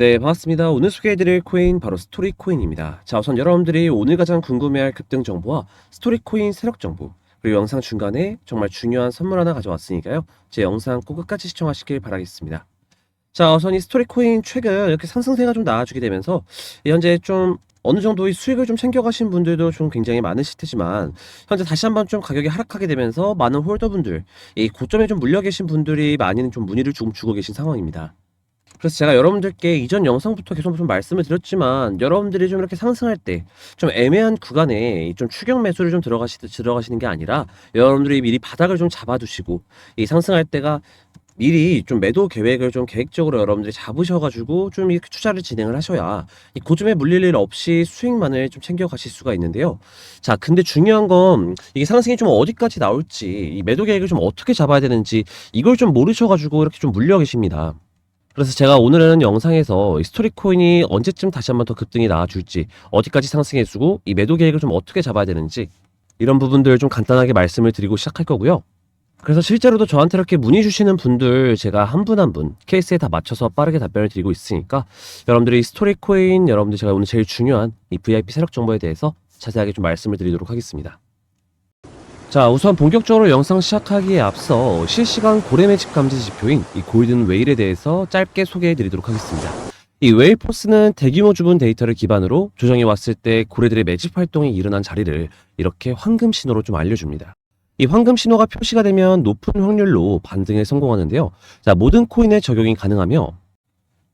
네, 반갑습니다. 오늘 소개해드릴 코인 바로 스토리 코인입니다. 자, 우선 여러분들이 오늘 가장 궁금해할 급등 정보와 스토리 코인 세력 정보 그리고 영상 중간에 정말 중요한 선물 하나 가져왔으니까요. 제 영상 꼭 끝까지 시청하시길 바라겠습니다. 자, 우선 이 스토리 코인 최근 이렇게 상승세가 좀 나아지게 되면서 현재 좀 어느 정도의 수익을 좀 챙겨가신 분들도 좀 굉장히 많으실 테지만 현재 다시 한번 좀 가격이 하락하게 되면서 많은 홀더분들 이 고점에 좀 물려 계신 분들이 많이는 좀 문의를 조금 주고 계신 상황입니다. 그래서 제가 여러분들께 이전 영상부터 계속 좀 말씀을 드렸지만 여러분들이 좀 이렇게 상승할 때 좀 애매한 구간에 좀 추격 매수를 좀 들어가시, 들어가시는 게 아니라 여러분들이 미리 바닥을 좀 잡아두시고 이 상승할 때가 미리 좀 매도 계획을 좀 계획적으로 여러분들이 잡으셔가지고 좀 이렇게 투자를 진행을 하셔야 이 고점에 물릴 일 없이 수익만을 좀 챙겨가실 수가 있는데요. 자, 근데 중요한 건 이게 상승이 좀 어디까지 나올지 이 매도 계획을 좀 어떻게 잡아야 되는지 이걸 좀 모르셔가지고 이렇게 좀 물려 계십니다. 그래서 제가 오늘은 영상에서 이 스토리 코인이 언제쯤 다시 한번 더 급등이 나와줄지, 어디까지 상승해주고, 이 매도 계획을 좀 어떻게 잡아야 되는지, 이런 부분들 좀 간단하게 말씀을 드리고 시작할 거고요. 그래서 실제로도 저한테 이렇게 문의 주시는 분들 제가 한 분 한 분 케이스에 다 맞춰서 빠르게 답변을 드리고 있으니까 여러분들이 스토리 코인 여러분들 제가 오늘 제일 중요한 이 VIP 세력 정보에 대해서 자세하게 좀 말씀을 드리도록 하겠습니다. 자, 우선 본격적으로 영상 시작하기에 앞서 실시간 고래 매집 감지 지표인 이 골든 웨일에 대해서 짧게 소개해 드리도록 하겠습니다. 이 웨일 포스는 대규모 주분 데이터를 기반으로 조정이 왔을 때 고래들의 매집 활동이 일어난 자리를 이렇게 황금 신호로 좀 알려줍니다. 이 황금 신호가 표시가 되면 높은 확률로 반등에 성공하는데요. 자, 모든 코인에 적용이 가능하며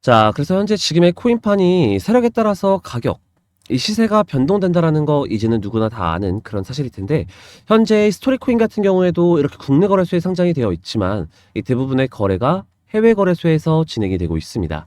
자, 그래서 현재 지금의 코인판이 세력에 따라서 가격, 이 시세가 변동된다라는 거 이제는 누구나 다 아는 그런 사실일 텐데 현재 스토리 코인 같은 경우에도 이렇게 국내 거래소에 상장이 되어 있지만 이 대부분의 거래가 해외 거래소에서 진행이 되고 있습니다.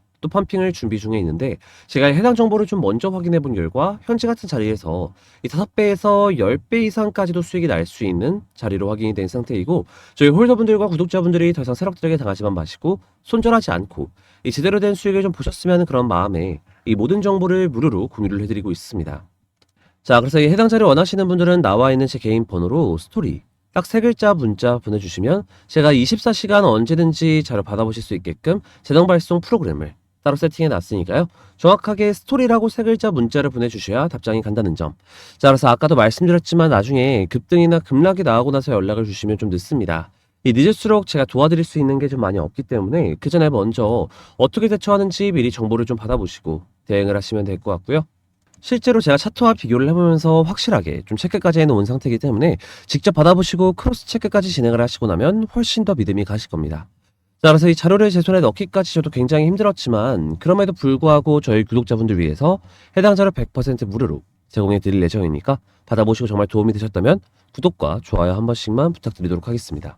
또 펌핑을 준비 중에 있는데 제가 해당 정보를 좀 먼저 확인해 본 결과 현재 같은 자리에서 이 5배에서 10배 이상까지도 수익이 날 수 있는 자리로 확인이 된 상태이고 저희 홀더분들과 구독자분들이 더 이상 세력들에게 당하지만 마시고 손절하지 않고 이 제대로 된 수익을 좀 보셨으면 하는 그런 마음에 이 모든 정보를 무료로 공유를 해드리고 있습니다. 자, 그래서 이 해당 자료 원하시는 분들은 나와 있는 제 개인 번호로 스토리 딱세 글자 문자 보내주시면 제가 24시간 언제든지 자료 받아보실 수 있게끔 재정 발송 프로그램을 따로 세팅해 놨으니까요. 정확하게 스토리라고 세 글자 문자를 보내주셔야 답장이 간다는 점. 자, 그래서 아까도 말씀드렸지만 나중에 급등이나 급락이 나오고 나서 연락을 주시면 좀 늦습니다. 이 늦을수록 제가 도와드릴 수 있는 게 좀 많이 없기 때문에 그 전에 먼저 어떻게 대처하는지 미리 정보를 좀 받아보시고 대응을 하시면 될 것 같고요. 실제로 제가 차트와 비교를 해보면서 확실하게 좀 체크까지 해놓은 상태이기 때문에 직접 받아보시고 크로스 체크까지 진행을 하시고 나면 훨씬 더 믿음이 가실 겁니다. 자, 그래서 이 자료를 제 손에 넣기까지 저도 굉장히 힘들었지만 그럼에도 불구하고 저희 구독자분들 위해서 해당 자료 100% 무료로 제공해 드릴 예정이니까 받아보시고 정말 도움이 되셨다면 구독과 좋아요 한 번씩만 부탁드리도록 하겠습니다.